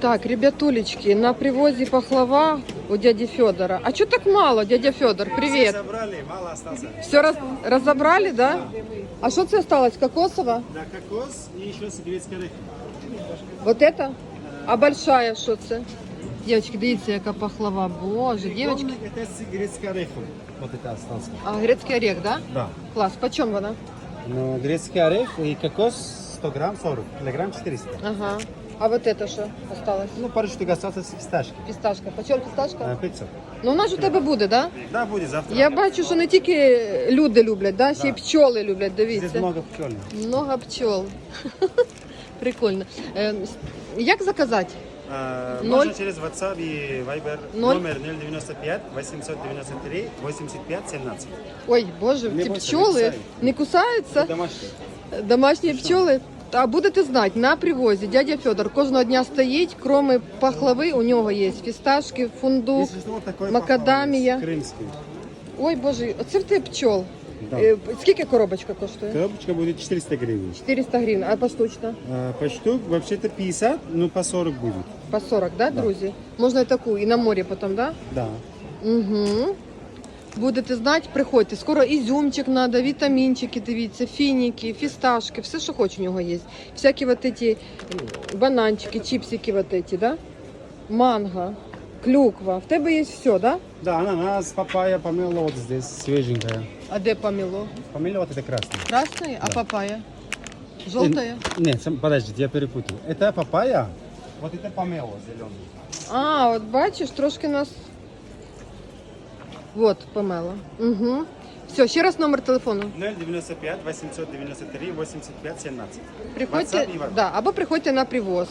Так, ребятулечки, на привозе пахлава у дяди Федора. А что так мало, дядя Федор? Привет. Забрали, мало осталось. Все раз, разобрали, да? А что це осталось? Кокосово? Да, кокос и еще грецкий орех. Вот это? А большая що це? Девочки, дивіться, яка пахлава. Боже, девочки. Это грецкий орех. Вот это остался. А грецький орех, да? Да. Клас. Почем вона? Ну, грецкий орех и кокос 100 грамм 40, килограмм 400. Ага. А вот это що осталось? Ну, пару штук осталось с фисташки. Фісташка. Почем фісташка? А, 500. Ну вона ж у тебе буде, да? Да, будет завтра. Я бачу, що не тільки люди люблять, да? ще й Да. пчоли люблять, Здесь много пчельных. Много пчол. Прикольно. Е, Як заказати? А, Можно через WhatsApp и Viber Ноль. номер 095 893 85 17. Ой, боже, Не ці пчоли не кусаються. Домашний. Домашні пчоли. А будете знати, на привозі дядя Федор кожного дня стоїть, кроме пахлави, у нього є фісташки, фундук. Крымский. Ой, боже, оце в тебе пчол. Да. Е, Скільки коробочка коштує? Коробочка будет 400 гривен. 400 гривень, а поштучно? А, По штук вообще-то 50, ну по 40 будет. По 40, да, Да. друзі? Можна і таку, і на морі потім, да? Да. Угу. Будете знати, приходьте. Скоро ізюмчик треба, вітамінчики, дивіться, фініки, фісташки, все, що хоч у нього є. Всякі вот эти м, бананчики, чіпсики вот эти, да? Манго, клюква. В тебе є все, да? Да, ананас, папайя, помело вот здесь свеженькая. А де поміло? Помело вот это красное. Красне, а Да. папая? Жовтая? Э, Нет, сам- подождите, я перепутал. Это папайя, вот это помело зеленый. А, от бачиш, трошки нас. Вот, помела. Угу. Все, ще раз номер телефону. 095 893 85 17. Приходьте, WhatsApp і Viber. да, або приходьте на привоз.